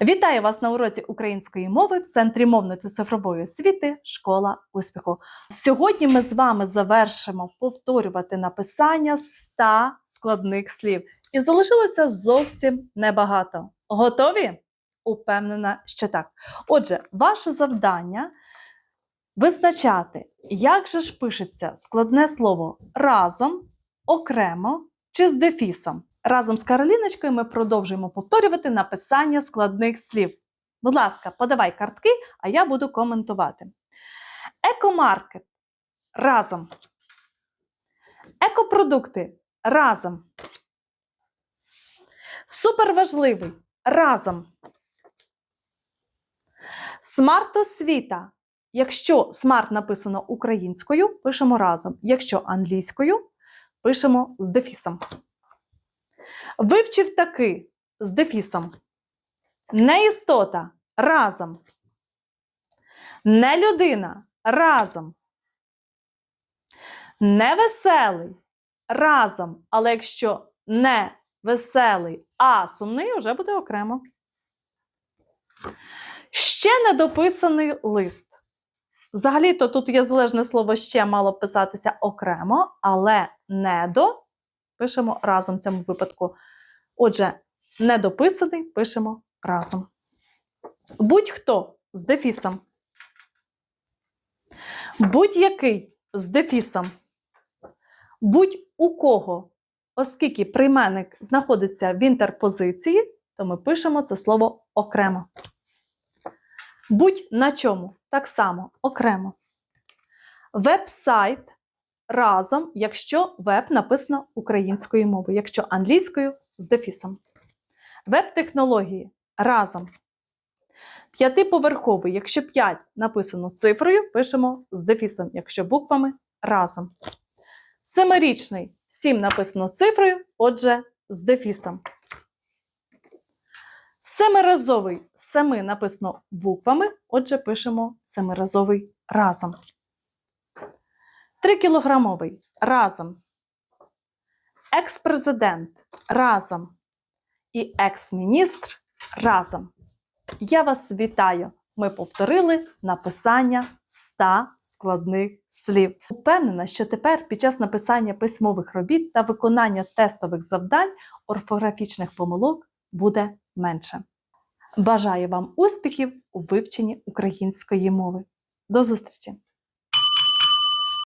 Вітаю вас на уроці української мови в Центрі мовної та цифрової освіти Школа успіху. Сьогодні ми з вами завершимо повторювати написання 100 складних слів. І залишилося зовсім небагато. Готові? Упевнена, що так. Отже, ваше завдання визначати, як же ж пишеться складне слово разом, окремо чи з дефісом. Разом з Кароліночкою ми продовжуємо повторювати написання складних слів. Будь ласка, подавай картки, а я буду коментувати. Екомаркет разом. Екопродукти разом. Суперважливий разом. Смарт-освіта. Якщо смарт написано українською, пишемо разом. Якщо англійською, пишемо з дефісом. Вивчив таки з дефісом. Не істота разом. Не людина разом. Не веселий разом. Але якщо не веселий, а сумний, вже буде окремо. Ще недописаний лист. Взагалі-то тут є залежне слово ще мало писатися окремо, але недо пишемо разом в цьому випадку. Отже, недописаний пишемо разом. Будь-хто з дефісом. Будь-який з дефісом. Будь-у кого, оскільки прийменник знаходиться в інтерпозиції, то ми пишемо це слово окремо. Будь на чому так само окремо. Веб-сайт разом, якщо веб написано українською мовою, якщо англійською з дефісом. Веб-технології разом. П'ятиповерховий, якщо 5 написано цифрою, пишемо з дефісом, якщо буквами разом. Семирічний 7 написано цифрою, отже, з дефісом. Семиразовий семи написано буквами, отже, пишемо семиразовий разом. Трикілограмовий разом. Екс-президент разом. І екс-міністр разом. Я вас вітаю! Ми повторили написання 100 складних слів. Упевнена, що тепер під час написання письмових робіт та виконання тестових завдань орфографічних помилок буде менше. Бажаю вам успіхів у вивченні української мови. До зустрічі!